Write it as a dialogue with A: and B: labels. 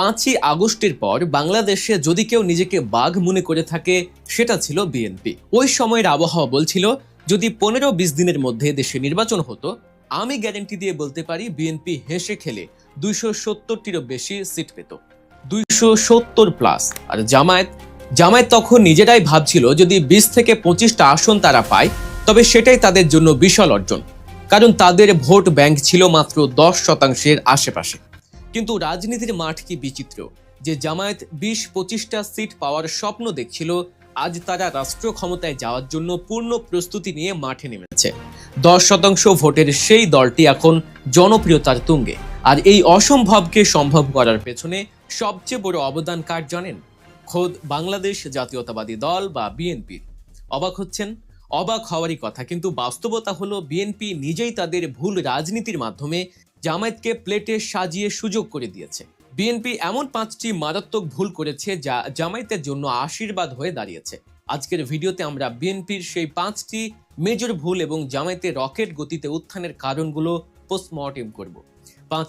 A: পাঁচই আগস্টের পর বাংলাদেশে যদি কেউ নিজেকে বাঘ মনে করে থাকে, সেটা ছিল বিএনপি ওই সময়ের আবহাওয়া বলছিল, যদি পনেরো বিশ দিনের মধ্যে দেশে নির্বাচন হতো, আমি গ্যারেন্টি দিয়ে বলতে পারি বিএনপি হেসে খেলে দুইশো সত্তরটিরও বেশি সিট পেত। দুইশো সত্তর প্লাস আর জামায়াত জামায়াত তখন নিজেরাই ভাবছিল যদি বিশ থেকে পঁচিশটা আসন তারা পায়, তবে সেটাই তাদের জন্য বিশাল অর্জন। কারণ তাদের ভোট ব্যাংক ছিল মাত্র দশ শতাংশের আশেপাশে। কিন্তু রাজনীতির মাঠ কি বিচিত্র? যে জামায়াত বিশ পঁচিশটা সিট পাওয়ার স্বপ্ন দেখছিল, আজ তারা রাষ্ট্র ক্ষমতায় যাওয়ার জন্য পূর্ণ প্রস্তুতি নিয়ে মাঠে নেমেছে। দশ শতাংশ ভোটের সেই দলটি এখন জনপ্রিয়তার তুঙ্গে। আর এই অসম্ভবকে সম্ভব করার পেছনে সবচেয়ে বড় অবদান কার জানেন? খোদ বাংলাদেশ জাতীয়তাবাদী দল বা বিএনপির অবাক হচ্ছেন? অবাক হওয়ারই কথা, কিন্তু বাস্তবতা হলো বিএনপি নিজেই তাদের ভুল রাজনীতির মাধ্যমে জামায়াতকে প্লেটে সাজিয়ে সুযোগ করে দিয়েছে। বিএনপি এমন পাঁচটি মারাত্মক ভুল করেছে যা জামায়াতের জন্য আশীর্বাদ হয়ে দাঁড়িয়েছে। আজকের ভিডিওতে আমরা বিএনপির সেই পাঁচটি মেজর ভুল এবং জামায়াতের রকেট গতিতে উত্থানের কারণগুলো পোস্টমর্টেম করব। পাঁচই